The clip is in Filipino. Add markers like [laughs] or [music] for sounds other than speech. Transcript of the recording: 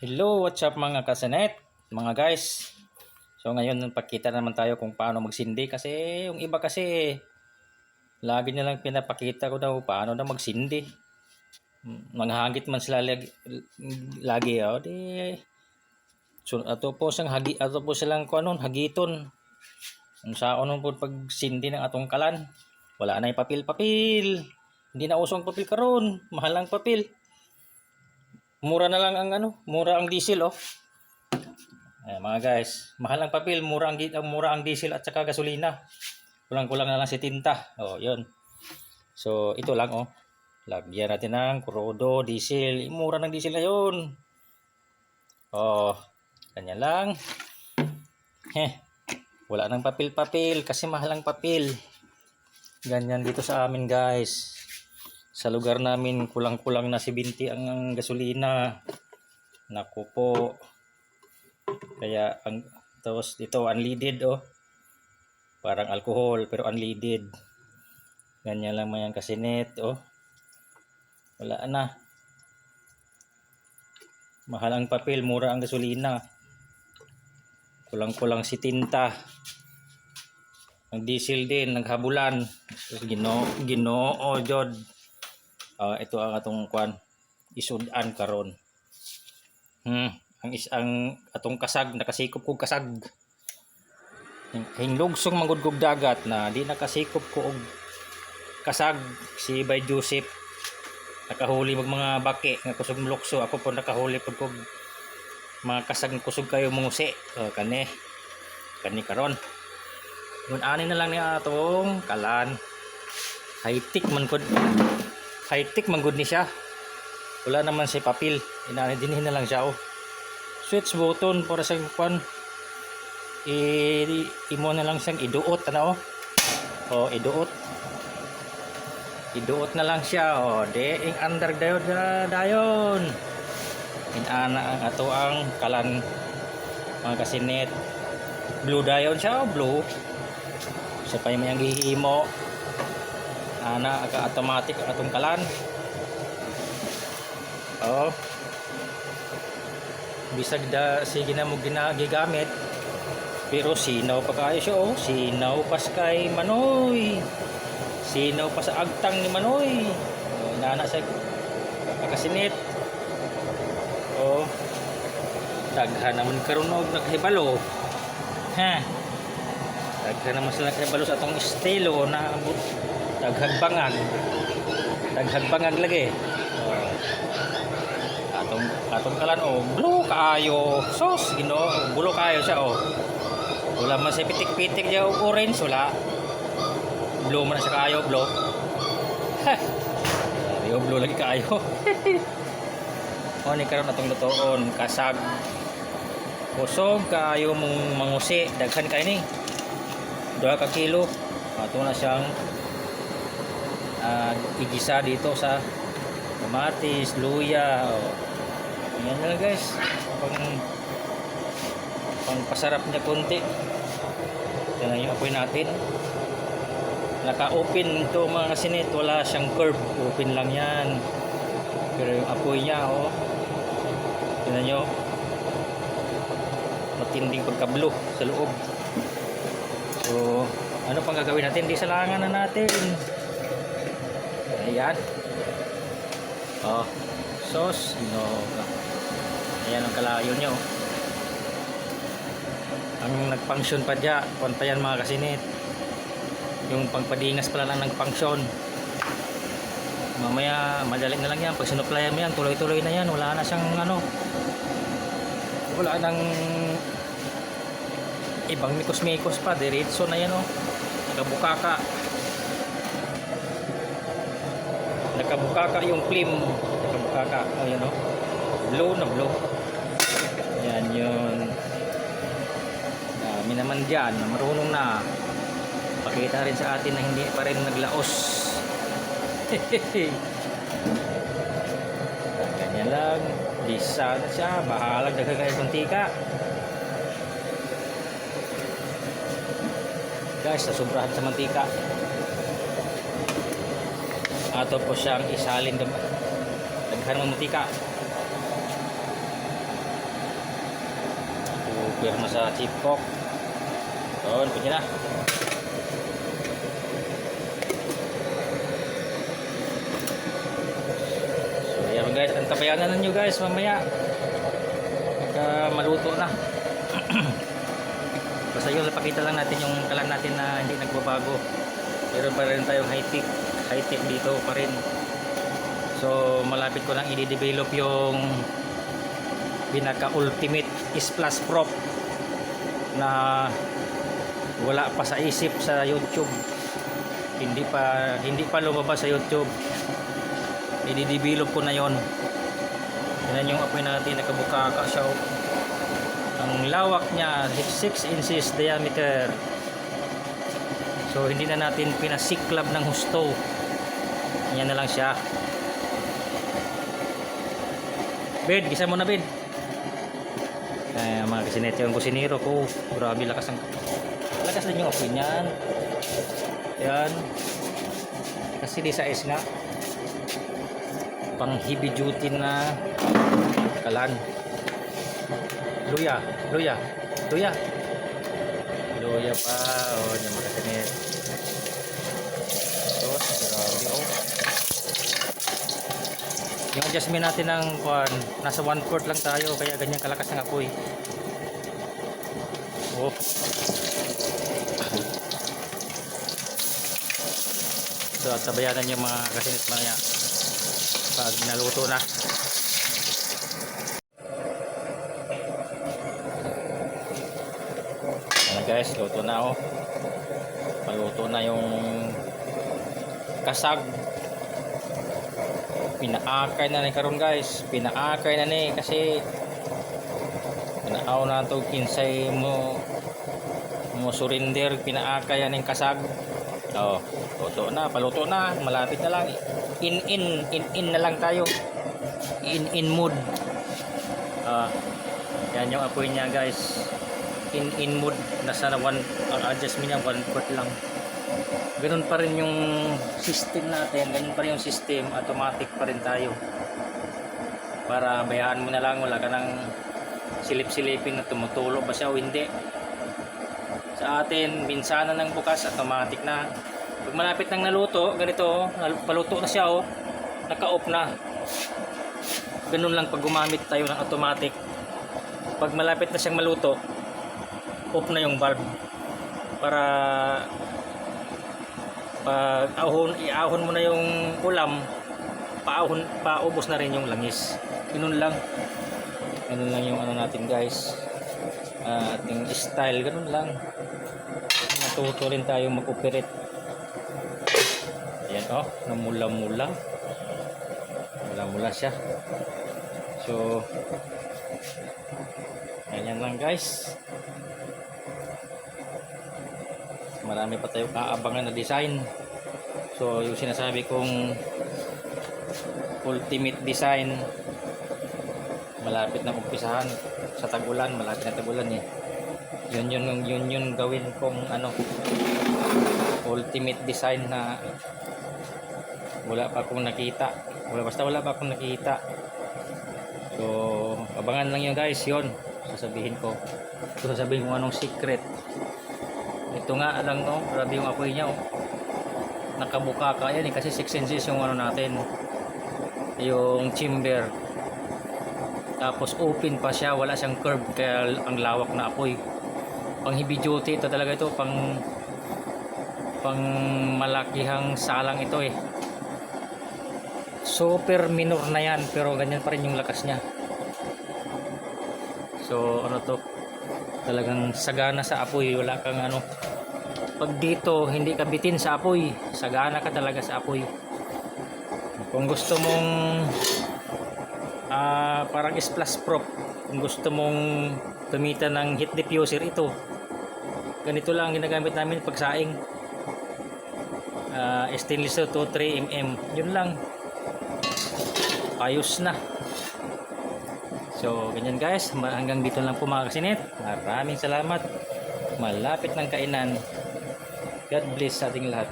Hello, what's up mga kasanet, mga guys. So ngayon pakita naman tayo kung paano magsindi kasi yung iba kasi lagi nilang pinapakita ko daw paano daw magsindi. Manghagit man sila lagi, oh, di So ato po siyang hagi ato po silang kuanon hagiton. Kung sa ano po pagsindi ng atong kalan. Wala na yung papel-papel. Hindi na usong papel karon, mahal ang papel. Mura na lang ang ano, mura ang diesel oh. Ayan, mga guys, mahal ang papel, mura ang gi- ang mura ang diesel at saka gasolina. Kulang-kulang na lang si tinta. Oh, 'yun. So, ito lang oh. Lagyan natin ng kurodo, diesel. Eh, Mura ng diesel na 'yun. Oh, ganyan lang. Heh. Wala nang papel-papel kasi mahal ang papel. Ganyan dito sa amin, guys sa lugar namin kulang-kulang na 70 ang, ang gasolina. Naku po. Kaya ang tapos dito unleaded oh. Parang alcohol pero unleaded. Ganyan lang man yan kasinet oh. Wala na. Mahal ang papel mura ang gasolina. Kulang-kulang si tinta. Ang diesel din naghabulan. Gino ginoo jod Ah, ito ang atong kwan isudan karon. Hmm, ang is ang atong kasag nakasikop kog kasag. Hinglugsong manggudgog dagat na di nakasikop ko og kasag si Bay Joseph. Nakahuli mag mga baki nga kusog lukso. Ako po nakahuli pag kog mga kasag kusog kayo mungusi oh, kani kani karon. Ngun ani na lang ni atong kalan. High tech man kod high-tech man ni siya. Wala naman si papel. Inani din na lang siya oh. Switch button para sa kwan. I, imo na lang siyang iduot ano oh. Oh, iduot. Iduot na lang siya oh. De ing under dayon dayon. Inana ang ato ang kalan mga kasinet. Blue dayon siya oh, blue. Sa pa yung gihimo ana aga automatic atong kalan. Oh. Bisag da sige na mo ginagamit pero sinaw pa kayo siya oh. Sinaw pa sa kay Manoy. Sinaw pa sa agtang ni Manoy. Oh, nana sa kakasinit oh. Daghan naman karon og naghibalo. Ha daghan naman sila naghibalo sa atong estilo na daghagbangan. Daghagbangan lagi. Oh. atong atong kalan oh blue kaayo. Sos gino bulo kaayo siya oh. Wala man sa pitik-pitik niya og orange wala. Blue man siya kaayo blue. [laughs] Yo blue lagi kaayo. [laughs] Oh ni karon atong lutoon. Kasag kusog kaayo mong mangusi. Daghan kay ni 2 ka kilo. Ato na siyang uh, igisa dito sa kamatis, luya oh. yan na guys. Pang pang pasarap niya konti. Yan lang yung apoy natin. Naka open to mga kasinit wala siyang curve. Open lang yan. Pero yung apoy niya oh tingnan nyo. Matinding pagkablo sa loob. So ano pang gagawin natin? Di salangan na natin Ayan. Oh, sauce. No. Ayan ang kalayo nyo. Ang nagfunction pa dya. Kuwan pa yan mga kasinit. Yung pangpadingas pala lang nagfunction. Mamaya, madali na lang yan. Pag sinuplayan mo yan, tuloy-tuloy na yan. Wala na siyang ano. Wala nang ibang mikos-mikos pa. Diretso na yan oh. Nakabuka ka. Nakabukaka yung film. Nakabukaka oh yun oh blow na blow yan yun. Dami naman dyan. Marunong na. Pakita rin sa atin na hindi pa rin naglaos. [laughs] Ganyan lang. Bisa na siya. Bahalag dagang kayo kuntika guys nasubrahan sa mantika ato po siyang isalin daghan ng mantika Pirma sa chip cock. Doon, pwede na. So, yan guys. Ang tabayanan nyo guys mamaya. Pagka maluto na. [clears throat] Basta yun, napakita lang natin yung kalan natin na hindi nagbabago. Meron pa rin tayong high-tech. High-tech dito pa rin. So, malapit ko nang i-develop yung pinaka-ultimate Splash Prop na wala pa sa isip sa YouTube. Hindi pa hindi pa lumabas sa YouTube. I-develop ko na yon. Yan yung apoy natin nakabukaka siya. oh. Ang lawak niya 6 inches diameter. So hindi na natin pinasiklab ng husto. Yan na lang siya. Bed, gisa mo na bed. Ay, mga kasinete yung kusinero ko. Grabe lakas ang lakas din yung apoy niyan. Yan. Kasi di is nga. Pang heavy duty na kalan. Luya, luya, luya. Luya pa. Oh, yung mga kasinete. So, grabe oh. Yung adjustment natin ng kwan, nasa 1 quart lang tayo kaya ganyan kalakas ng apoy. Oh. So, tabayanan yung mga kasinit maya pag naluto na. Guys, luto na oh. Paluto na yung kasag. Pinaakay na ni karon guys. Pinaakay na ni kasi pinaaw na to kinsay mo mo surrender pinaakay na ning kasag. Oh luto na paluto na. Malapit na lang. In in in in na lang tayo. In in mood. Ah yan yung apoy niya guys in in mood nasa na one ang adjustment niya one foot lang. Ganun pa rin yung system natin ganun pa rin yung system automatic pa rin tayo. Para bayaan mo na lang wala ka nang silip-silipin na tumutulog ba siya o hindi. Sa atin minsanan ng bukas automatic na. Pag malapit nang naluto ganito paluto na siya oh. Naka-off na. Ganun lang pag gumamit tayo ng automatic. Pag malapit na siyang maluto off na yung valve para pag ahon, iahon mo na yung ulam, paahon, paubos na rin yung langis. Ganun lang. Ganun lang yung ano natin guys. Ah, ating style, ganun lang. Natuto rin tayo mag-operate. Ayan oh, namula-mula. Mula-mula siya. So, ganyan lang guys. Marami pa tayong aabangan na design. So yung sinasabi kong ultimate design malapit na umpisahan. Sa tagulan malapit na tagulan eh. Yun yun yun yun, yun gawin kong ano ultimate design na wala pa akong nakita. Wala basta wala pa akong nakita. So abangan lang yun guys. Yun sasabihin ko. So, sasabihin ko anong secret ito nga lang no, grabe yung apoy niya oh. Nakabuka ka yan eh, kasi 6 inches yung ano natin. Yung chamber. Tapos open pa siya, wala siyang curve kaya ang lawak na apoy. Pang heavy duty ito talaga ito, pang pang malakihang salang ito eh. Super minor na yan pero ganyan pa rin yung lakas niya. So ano to, talagang sagana sa apoy. Wala kang ano. Pag dito hindi ka bitin sa apoy sagana ka talaga sa apoy. Kung gusto mong ah, parang splash prop kung gusto mong tumita ng heat diffuser ito ganito lang ang ginagamit namin pag saing Ah, stainless to 3 mm yun lang. Ayos na So, ganyan guys. Hanggang dito lang po mga kasinit. Maraming salamat. Malapit ng kainan. God bless sa ating lahat.